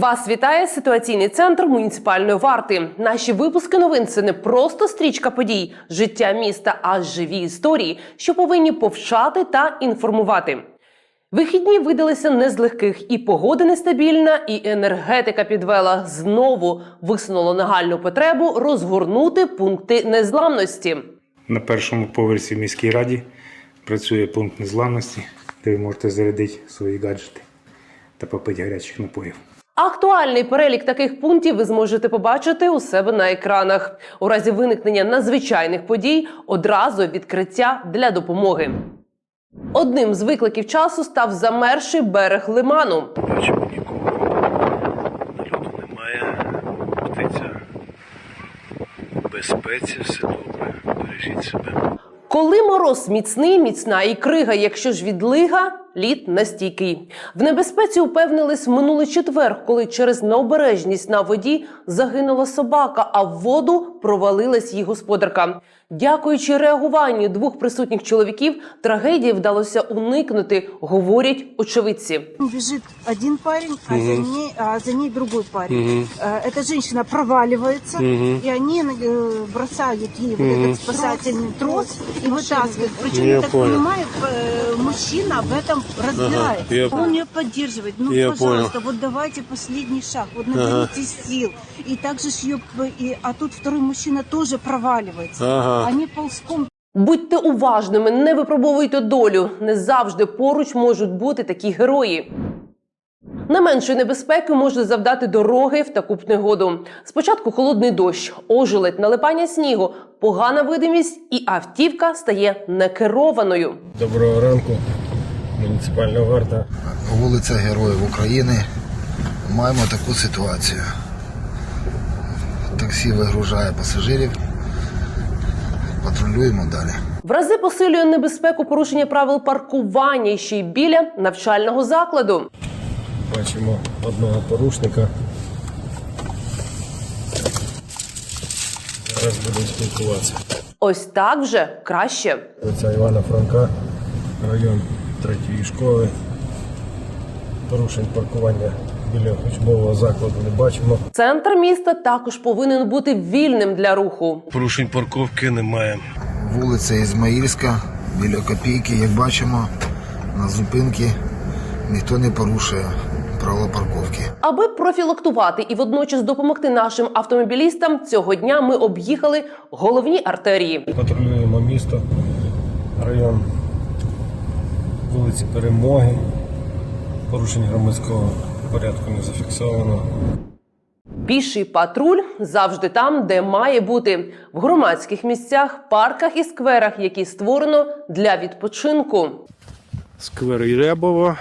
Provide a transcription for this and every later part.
Вас вітає ситуаційний центр муніципальної варти. Наші випуски новин це не просто стрічка подій, життя міста, а живі історії, що повинні повчати та інформувати. Вихідні видалися не з легких, і погода нестабільна, і енергетика підвела. Знову висунуло нагальну потребу розгорнути пункти незламності. На першому поверсі в міській раді працює пункт незламності, де ви можете зарядити свої гаджети та попити гарячих напоїв. Актуальний перелік таких пунктів ви зможете побачити у себе на екранах. У разі виникнення надзвичайних подій одразу відкриття для допомоги. Одним з викликів часу став замерший берег лиману. Бачимо нікого. Нальоту немає. Птиця в безпеці, все добре. Бережіть себе. Коли мороз міцний, міцна і крига. Якщо ж відлига, лід настійкий. В небезпеці упевнились минулий четвер, коли через необережність на воді загинула собака, а в воду провалилась її господарка. Дякуючи реагуванню двох присутніх чоловіків, трагедії вдалося уникнути, говорять очевидці. Бежит один парень, а, за ней, а за ней другой парень. Э, Эта женщина проваливается, и они э, бросают ей вот этот спасательный трос и вытаскивают. Причем, Я я так понял. понимаю, э, мужчина об этом разбирает. я Он ее поддерживает. Ну, Я пожалуйста, вот давайте последний шаг. Вот наберите сил. И также ж ее... п- И, а тут второй мужчина тоже проваливается. Ага. Они ползком Будьте уважними, не випробовуйте долю. Не завжди поруч можуть бути такі герої. Не меншої небезпеки може завдати дороги в таку негоду. Спочатку холодний дощ, ожеледь, налипання снігу, погана видимість, і автівка стає некерованою. Доброго ранку. Муніципальна варта. вулиця Героїв України. Маємо таку ситуацію. Таксі вигружає пасажирів. Патрулюємо далі. В рази посилює небезпеку порушення правил паркування ще й біля навчального закладу. Бачимо одного порушника. Зараз будемо спілкуватися. Ось так вже краще. Це Івана Франка, район третьої школи. Порушень паркування біля учбового закладу не бачимо. Центр міста також повинен бути вільним для руху. Порушень парковки немає. Вулиця Ізмаїльська, біля копійки, як бачимо, на зупинки ніхто не порушує правила парковки. Аби профілактувати і водночас допомогти нашим автомобілістам, цього дня ми об'їхали головні артерії. Патрулюємо місто, район вулиці Перемоги. Порушень громадського порядку не зафіксовано. Піший патруль завжди там, де має бути в громадських місцях, парках і скверах, які створено для відпочинку. Сквер Рябова.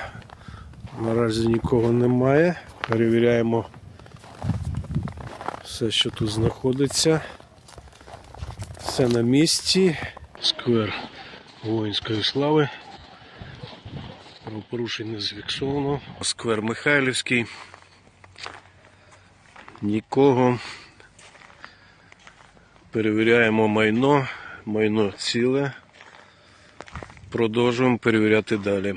Наразі нікого немає. Перевіряємо все, що тут знаходиться. Все на місці. Сквер воїнської слави. Правопорушень не зафіксовано. Сквер Михайлівський. Нікого. Перевіряємо майно. Майно ціле. Продовжуємо перевіряти далі.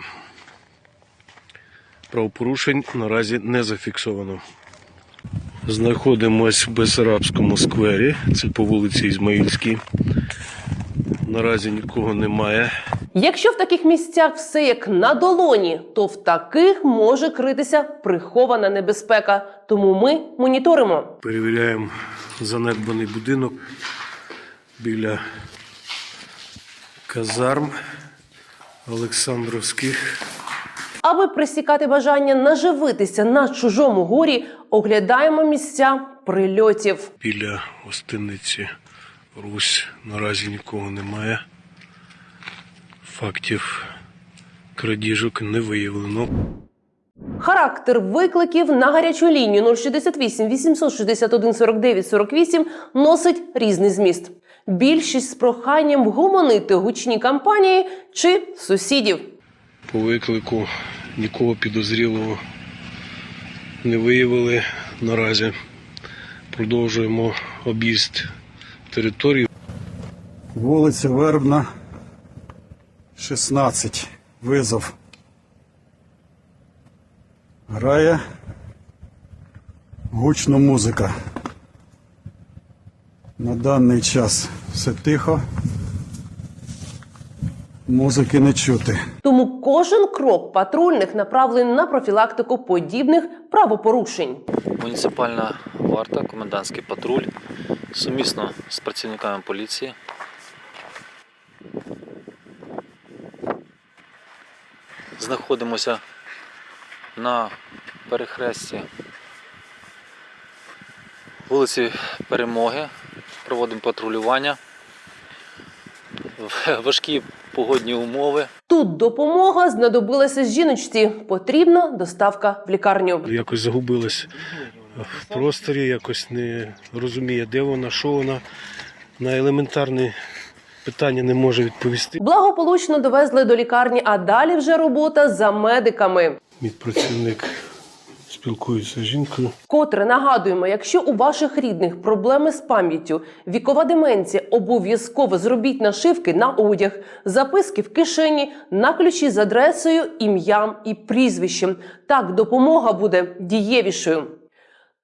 Правопорушень наразі не зафіксовано. Знаходимось в Бесарабському сквері, це по вулиці Ізмаїльській. Наразі нікого немає. Якщо в таких місцях все як на долоні, то в таких може критися прихована небезпека. Тому ми моніторимо. Перевіряємо занедбаний будинок біля казарм Олександровських. Аби присікати бажання наживитися на чужому горі, оглядаємо місця прильотів. Біля гостиниці Русь наразі нікого немає. Фактів крадіжок не виявлено. Характер викликів на гарячу лінію 068 861 49 48 носить різний зміст. Більшість з проханням вгомонити гучні кампанії чи сусідів. По виклику нікого підозрілого не виявили наразі. Продовжуємо об'їзд території. Вулиця Вербна, 16. Визов. Грає гучна музика. На даний час все тихо. Музики не чути. Тому кожен крок патрульних направлений на профілактику подібних правопорушень. Муніципальна варта, комендантський патруль сумісно з працівниками поліції. Знаходимося на перехресті вулиці Перемоги. Проводимо патрулювання. Важкі погодні умови. Тут допомога знадобилася жіночці. Потрібна доставка в лікарню. Якось загубилась в просторі, якось не розуміє, де вона, що вона. На елементарні питання не може відповісти. Благополучно довезли до лікарні, а далі вже робота за медиками. Медпрацівник спілкується з жінкою. Котре нагадуємо, якщо у ваших рідних проблеми з пам'яттю, вікова деменція, обов'язково зробіть нашивки на одяг, записки в кишені, на ключі з адресою, ім'ям і прізвищем. Так допомога буде дієвішою.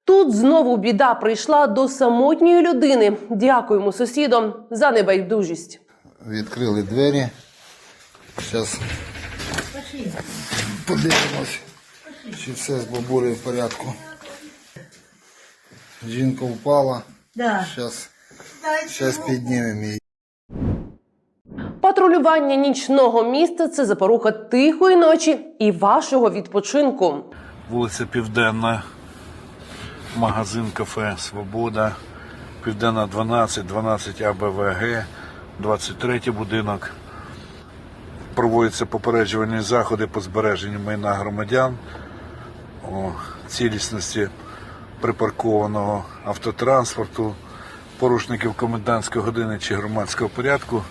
Тут знову біда прийшла до самотньої людини. Дякуємо сусідам за небайдужість. Відкрили двері. Зараз подивимось, чи все з бабулею в порядку. Жінка впала. Да. Зараз, зараз піднімемо її. Патрулювання нічного міста це запоруха тихої ночі і вашого відпочинку. вулиця Південна, магазин кафе Свобода, Південна 12, 12 АБВГ, 23 будинок. Проводяться попереджувальні заходи по збереженню майна громадян, о, цілісності припаркованого автотранспорту, порушників комендантської години чи громадського порядку.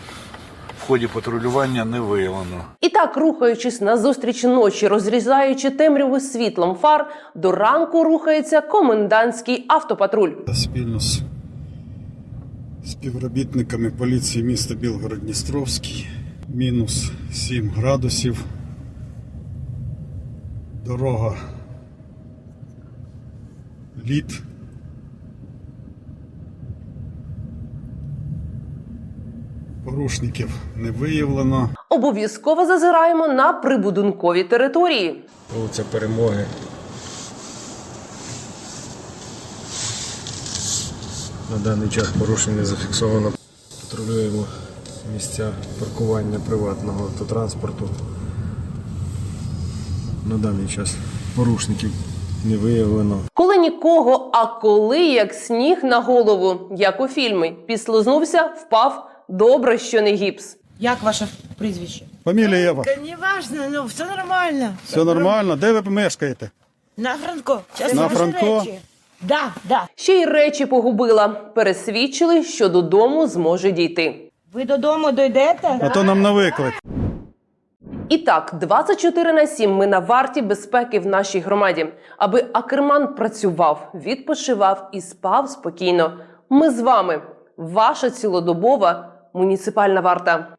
Ході патрулювання не виявлено. І так, рухаючись назустріч ночі, розрізаючи темряву світлом фар, до ранку рухається комендантський автопатруль. Спільно з співробітниками поліції міста Білгород-Дністровський. Мінус 7 градусів. Дорога. Лід. Порушників не виявлено. Обов'язково зазираємо на прибудинкові території. Вулиця Перемоги. На даний час порушень не зафіксовано. Патрулюємо місця паркування приватного автотранспорту. На даний час порушників не виявлено. Коли нікого, а коли як сніг на голову, як у фільмі, підслизнувся, впав. Добре, що не гіпс. Як ваше прізвище? Фамілія Єва. Та не важно, ну все нормально. Все нормально? Де ви мешкаєте? На Франко. Щас На ваші Франко? речі. Да, да. Ще й речі погубила. Пересвідчили, що додому зможе дійти. Ви додому дойдете? А то нам на виклик. І так, 24 на 7 ми на варті безпеки в нашій громаді, аби Акерман працював, відпочивав і спав спокійно. Ми з вами, ваша цілодобова муніципальна варта.